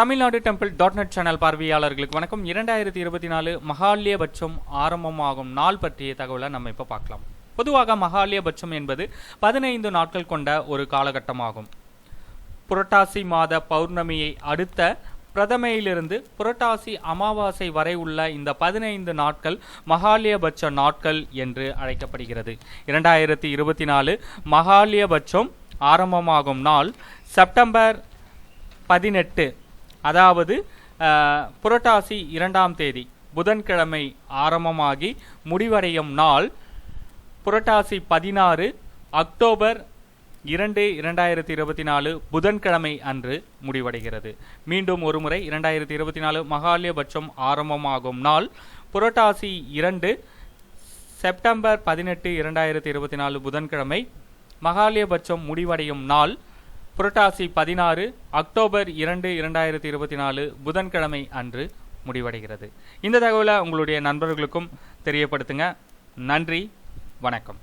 Tamil Nadu temple dot net channel பார்வையாளர்களுக்கு வணக்கம். இரண்டாயிரத்தி இருபத்தி நாலு மகாலியபட்சம் ஆரம்பமாகும் நாள் பற்றிய தகவலை நம்ம இப்போ பார்க்கலாம். பொதுவாக மகாலியபட்சம் என்பது பதினைந்து நாட்கள் கொண்ட ஒரு காலகட்டமாகும். புரட்டாசி மாத பௌர்ணமியை அடுத்த பிரதமையிலிருந்து புரட்டாசி அமாவாசை வரை உள்ள இந்த பதினைந்து நாட்கள் மகாலியபட்ச நாட்கள் என்று அழைக்கப்படுகிறது. இரண்டாயிரத்தி இருபத்தி நாலு மகாலியபட்சம் ஆரம்பமாகும் நாள் செப்டம்பர் பதினெட்டு அதாவது புரட்டாசி இரண்டாம் தேதி புதன்கிழமை ஆரம்பமாகி முடிவடையும் நாள் புரட்டாசி பதினாறு அக்டோபர் இரண்டு இரண்டாயிரத்தி இருபத்தி நாலு புதன்கிழமை அன்று முடிவடைகிறது. மீண்டும் ஒருமுறை இரண்டாயிரத்தி இருபத்தி நாலு மகாலயபட்சம் ஆரம்பமாகும் நாள் புரட்டாசி இரண்டு செப்டம்பர் பதினெட்டு இரண்டாயிரத்தி இருபத்தி நாலு புதன்கிழமை மகாலயபட்சம் முடிவடையும் நாள் புரட்டாசி பதினாறு அக்டோபர் இரண்டு இரண்டாயிரத்தி இருபத்தி நாலு புதன்கிழமை அன்று முடிவடைகிறது. இந்த தகவலை உங்களுடைய நண்பர்களுக்கும் தெரியப்படுத்துங்க. நன்றி வணக்கம்.